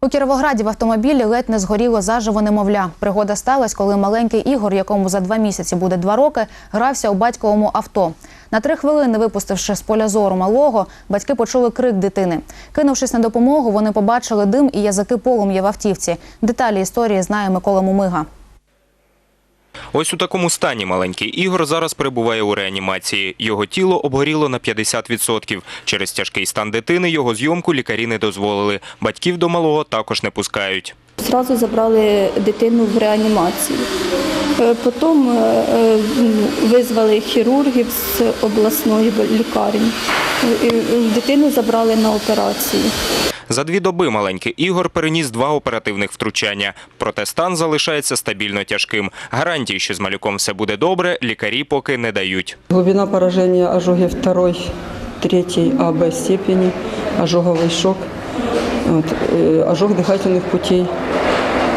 У Кіровограді в автомобілі ледь не згоріло заживо немовля. Пригода сталася, коли маленький Ігор, якому за два місяці буде два роки, грався у батьковому авто. На три хвилини, випустивши з поля зору малого, батьки почули крик дитини. Кинувшись на допомогу, вони побачили дим і язики полум'я в автівці. Деталі історії знає Микола Мумига. Ось у такому стані маленький Ігор зараз перебуває у реанімації. Його тіло обгоріло на 50%. Через тяжкий стан дитини його зйомку лікарі не дозволили. Батьків до малого також не пускають. Зразу забрали дитину в реанімацію. Е, Потім е, е, визвали хірургів з обласної лікарні. Дитину забрали на операцію. За дві доби маленький Ігор переніс два оперативних втручання. Проте стан залишається стабільно тяжким. Гарантій, що з малюком все буде добре, лікарі поки не дають. Глубина поражения ожоги второй, третьей АБ степени, ожоговый шок, вот, э, ожог дыхательных путей.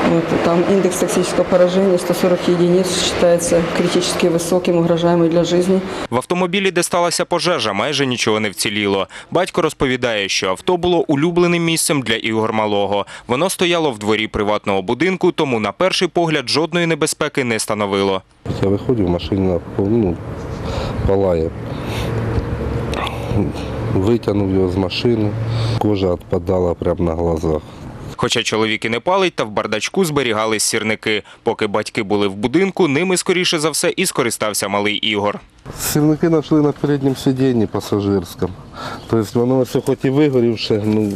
Вот, там индекс токсического поражения 140 единиц считается критически высоким, угрожаемый для жизни. В автомобілі, де сталася пожежа, майже нічого не вціліло. Батько розповідає, що авто було улюбленим місцем для Ігор Малого. Воно стояло в дворі приватного будинку, тому на перший погляд жодної небезпеки не становило. Я виходив, машина ну, палає. Витягнув його з машини, кожа відпадала прямо на глазах. Хоча чоловік і не палить, та в бардачку зберігались сірники. Поки батьки були в будинку, ними скоріше за все і скористався малий Ігор. Сірники знайшли на передньому сидінні пасажирському. Тобто воно ось хоч і вигорівше, ну,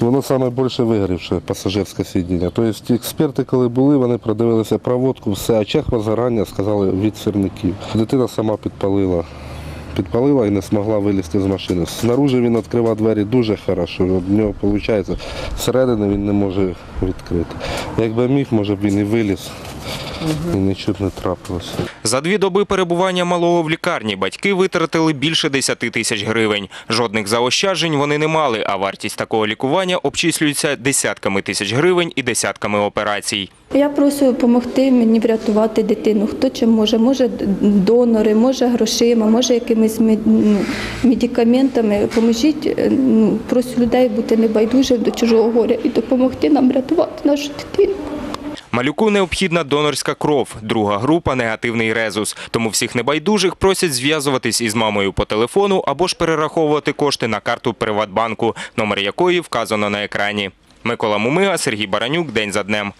воно саме більше вигорівше пасажирське сидіння. Тобто експерти, коли були, вони продивилися проводку, все, очах возгорання, сказали від сірників. Дитина сама підпалила. Підпалила і не змогла вилізти з машини. Снаружи він відкривав двері дуже хорошо. В нього виходить, зсередини він не може відкрити. Якби міг, може б він і виліз, і нічого не трапилося. За дві доби перебування малого в лікарні батьки витратили більше 10 тисяч гривень. Жодних заощаджень вони не мали, а вартість такого лікування обчислюється десятками тисяч гривень і десятками операцій. Я прошу допомогти мені врятувати дитину. Хто чим може? Може донори, може грошима, може якимись медикаментами. Поможіть, е, ну, прошу людей бути небайдужим до чужого горя і допомогти нам рятувати нашу дитину. Малюку необхідна донорська кров, друга група – негативний резус. Тому всіх небайдужих просять зв'язуватись із мамою по телефону або ж перераховувати кошти на карту Приватбанку, номер якої вказано на екрані. Микола Мумига, Сергій Баранюк. День за днем.